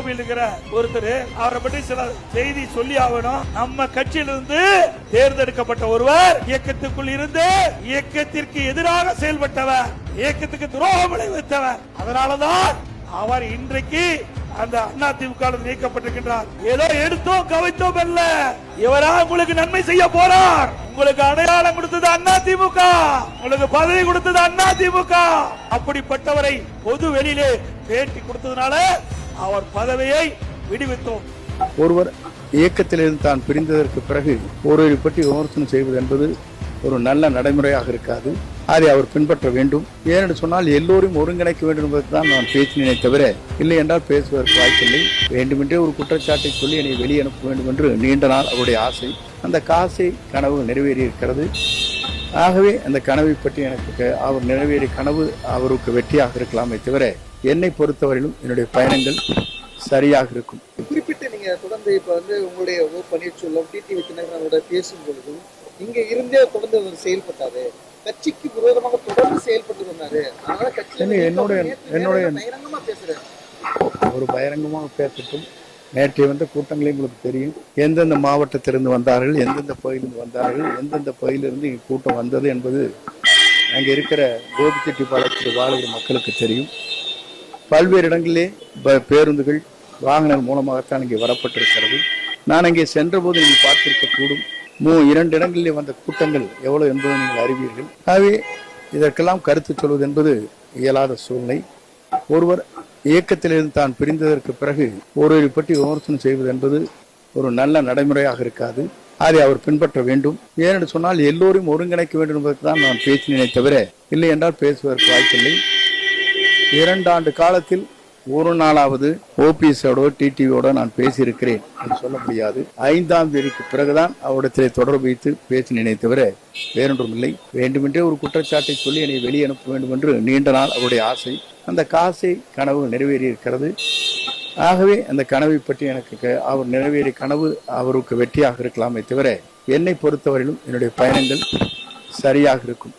கோபியில் இருக்கிற ஒருத்தர் அவரை பற்றி சில செய்தி சொல்லி ஆகணும். நம்ம கட்சியிலிருந்து தேர்ந்தெடுக்கப்பட்ட ஒருவர் இயக்கத்துக்குள் இருந்து இயக்கத்திற்கு எதிராக செயல்பட்டவர் இயக்கத்துக்கு துரோகம் விளைவித்தவர். அதனாலதான் அவர் இன்றைக்கு அந்த அண்ணா திமுக நீக்கப்பட்டிருக்கின்றார். ஏதோ எடுத்தோம் கவித்தோம் அல்ல இவரா உங்களுக்கு நன்மை செய்ய போறார். உங்களுக்கு அடையாளம் கொடுத்தது அண்ணா திமுக உங்களுக்கு பதவி கொடுத்தது அண்ணா திமுக அப்படிப்பட்டவரை பொது வெளியிலே பேட்டி கொடுத்ததுனால அவர் பதவியை விடுவித்தோம். ஒருவர் இயக்கத்திலிருந்து தான் பிரிந்ததற்கு பிறகு ஒருவரை பற்றி விமர்சனம் செய்வது என்பது ஒரு நல்ல நடைமுறையாக இருக்காது. அதை அவர் பின்பற்ற வேண்டும். ஏனென்று சொன்னால் எல்லோரும் ஒருங்கிணைக்க வேண்டும் என்பதற்கு தான் நான் பேசினேனே தவிர இல்லை என்றால் பேசுவதற்கு வாய்ப்பில்லை. வேண்டுமென்றே ஒரு குற்றச்சாட்டை சொல்லி என்னை வெளியே அனுப்ப வேண்டும் என்று நீண்ட நாள் அவருடைய ஆசை. அந்த காசை கனவு நிறைவேறி இருக்கிறது ஆகவே அந்த கனவை பற்றி எனக்கு அவர் நிறைவேறிய கனவு அவருக்கு வெற்றியாக இருக்கலாமே தவிர என்னை பொறுத்தவரையிலும் என்னுடைய பயணங்கள் சரியாக இருக்கும். குறிப்பிட்டு நீங்க தொடர்ந்து இப்ப வந்து உங்களுடைய பன்னீர்செல்வம் டிடிவி தினகரனோட பேசும் பொழுதும் இங்க இருந்தே தொடர்ந்து அவர் செயல்பட்டாரு. கட்சிக்கு விரோதமாக தொடர்ந்து செயல்பட்டு வந்தாரு. அதனால இல்ல, என்னுடைய- என்னுடைய- பகிரங்கமா பேசுறாரு ஒரு பகிரங்கமாக பேசட்டும். நேற்றைய வந்த கூட்டங்களே உங்களுக்கு தெரியும். எந்தெந்த மாவட்டத்திலிருந்து வந்தார்கள் எந்தெந்த பகுதியிலிருந்து வந்தார்கள் எந்தெந்த பகுதியிலிருந்து இங்கே கூட்டம் வந்தது என்பது அங்கே இருக்கிற கோபிச்செட்டிப்பாளையத்தில் வாழ்கிற மக்களுக்கு தெரியும். பல்வேறு இடங்களிலே ப- பேருந்துகள் வாகனங்கள் மூலமாகத்தான் இங்கே வரப்பட்டிருக்கிறது. நான் அங்கே சென்றபோது நீங்கள் பார்த்திருக்க கூடும் மூ இரண்டு இடங்களிலே வந்த கூட்டங்கள் எவ்வளவு என்பதை நீங்கள் அறிவீர்கள். ஆகவே இதற்கெல்லாம் கருத்து சொல்வது என்பது இயலாத சூழ்நிலை. ஒருவர் இயக்கத்திலிருந்து தான் பிரிந்ததற்கு பிறகு ஒருவரை பற்றி விமர்சனம் செய்வது என்பது ஒரு நல்ல நடைமுறையாக இருக்காது. அதை அவர் பின்பற்ற வேண்டும். ஏனென்று சொன்னால் எல்லோரையும் ஒருங்கிணைக்க வேண்டும் என்பதற்கு தான் நான் பேசினேனே தவிர இல்லை என்றால் பேசுவதற்கு வாய்ப்பில்லை. இரண்டாண்டு காலத்தில் ஒரு நாளாவது ஓபிஎஸோட டிடிவியோட நான் பேசியிருக்கிறேன் என்று சொல்ல முடியாது. ஐந்தாம் தேதிக்கு பிறகுதான் அவரிடத்திலே தொடர்பு வைத்து பேசினேனே தவிர வேறொன்றும் இல்லை. வேண்டுமென்றே ஒரு குற்றச்சாட்டை சொல்லி என்னை வெளியே அனுப்ப வேண்டும் என்று நீண்ட நாள் அவருடைய ஆசை. அந்த காசை கனவு நிறைவேறி இருக்கிறது. ஆகவே அந்த கனவை பற்றி எனக்கு அவர் நிறைவேறிய கனவு அவருக்கு வெற்றியாக இருக்கலாமே தவிர என்னை பொறுத்தவரையிலும் என்னுடைய பயணங்கள் சரியாக இருக்கும்.